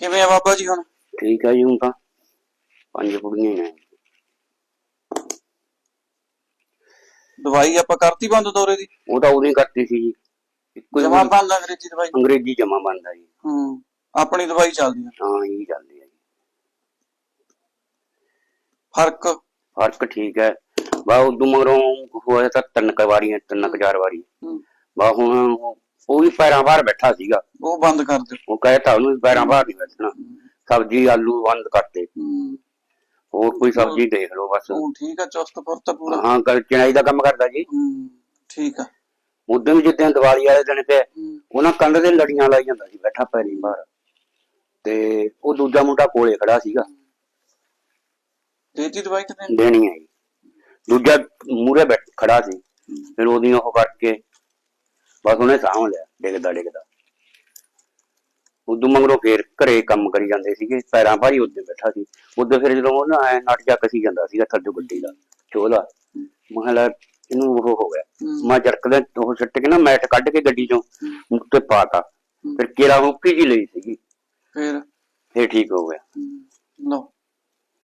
ਕਿਵੇਂ ਆ ਬਾਬਾ ਜੀ ਹੁਣ? ਠੀਕ ਹੈ ਜੀ ਹੁਣ ਤਾਂ ਪੰਜ ਕੁੜੀਆਂ ਹੀ ਨੇ ਦਵਾਈ ਆਪਾਂ ਕਰਤੀ ਬੰਦ ਦੌਰੇ ਦੀ? ਉਹ ਤਾਂ ਉਦੋਂ ਹੀ ਕਰਤੀ ਸੀ ਜੀ। ਇੱਕੋ ਹੀ ਜਮਾ ਬੰਦ ਅੰਗਰੇਜ਼ੀ ਦਵਾਈ? ਅੰਗਰੇਜ਼ੀ ਜਮਾ ਬੰਦਾ ਜੀ। ਹੂੰ ਆਪਣੀ ਦਵਾਈ ਚੱਲਦੀ ਆ। ਹਾਂ ਇਹ ਚੱਲਦੀ ਹੈ ਜੀ। ਫ਼ਰਕ? ਫ਼ਰਕ ਠੀਕ ਹੈ। ਬਾ ਉਦੋਂ ਮਗਰੋਂ ਹੋਇਆ ਤਾਂ ਤਿੰਨ ਕੁ ਵਾਰੀਆਂ ਤਿੰਨ ਕੁ ਚਾਰ ਵਾਰੀ। ਹੂੰ, ਬਾ ਹੁਣ ਉਹ ਵੀ ਪੈਰਾਂ ਬਾਹਰ ਬੈਠਾ ਸੀਗਾ। ਉਹ ਬੰਦ ਕਰ ਦਿਓ ਉਹ ਕਹਿਤਾ ਉਹਨੂੰ ਵੀ ਪੈਰਾਂ ਬਾਹਰ ਨਹੀਂ ਬੈਠਣਾ। ਸਬਜ਼ੀ ਆਲੂ ਬੰਦ ਕਰਤੇ। ਹੂੰ। ਹੋਰ ਕੋਈ ਸਬਜ਼ੀ ਦੇਖ ਲਓ ਬਸ। ਉਹ ਠੀਕ ਆ ਚੁਸਤ ਫੁਰਤ ਪੂਰਾ। ਹਾਂ ਕਰ ਚਣਾਈ ਦਾ ਕੰਮ ਕਰਦਾ ਜੀ। ਹੂੰ ਠੀਕ ਆ। ਉਦੋਂ ਵੀ ਜਿੱਦਾਂ ਦੀਵਾਲੀ ਵਾਲੇ ਦਿਨ ਤੇ ਹੂੰ, ਉਹਨਾਂ ਕੰਧ ਦੇ ਲੜੀਆਂ ਲਾਈ ਜਾਂਦਾ ਸੀ ਬੈਠਾ ਪੈਰੀ ਬਾਹਰ ਤੇ ਉਹ ਦੂਜਾ ਮੁੰਡਾ ਕੋਲੇ ਖੜਾ ਸੀਗਾ। ਦੇਤੀ ਦਵਾਈ ਕਿ ਨਹੀਂ ਦੇਣੀ ਹੈ ਜੀ। ਦੂਜਾ ਮੂਰੇ ਬੈਠ ਖੜਾ ਸੀ। ਫਿਰ ਉਹਦੀ ਉਹ ਕਰਕੇ ਬਸ ਉਹਨੇ ਸਾਂਭ ਲਿਆ ਡਿੱਗਦਾ ਡਿੱਗਦਾ। ਉਦੋਂ ਮਗਰੋਂ ਫੇਰ ਘਰੇ ਕੰਮ ਕਰੀ ਜਾਂਦੇ ਸੀਗੇ ਪੈਰਾਂ ਭਾਰੀ ਉੱਤੇ ਬੈਠਾ ਸੀ। ਉਦੋਂ ਫਿਰ ਜਦੋਂ ਉਹ ਨਾ ਐ ਨੱਟ ਜਾ ਕਸੀ ਜਾਂਦਾ ਸੀਗਾ ਥੱਲੇ ਗੱਡੀ ਦਾ ਚੋਲਾ। ਮਹਲਾ ਇਹਨੂੰ ਉਹ ਹੋ ਗਿਆ। ਮੈਂ ਜਰਕਦੇ ਉਹ ਸਿੱਟ ਕੇ ਨਾ ਮੈਟ ਕੱਢ ਕੇ ਗੱਡੀ ਚੋਂ ਉੱਤੇ ਪਾਤਾ। ਫਿਰ ਕੇਰਾ ਹੁੱਕੀ ਜੀ ਲਈ ਸੀਗੀ। ਫਿਰ? ਫਿਰ ਠੀਕ ਹੋ ਗਿਆ। ਲਓ।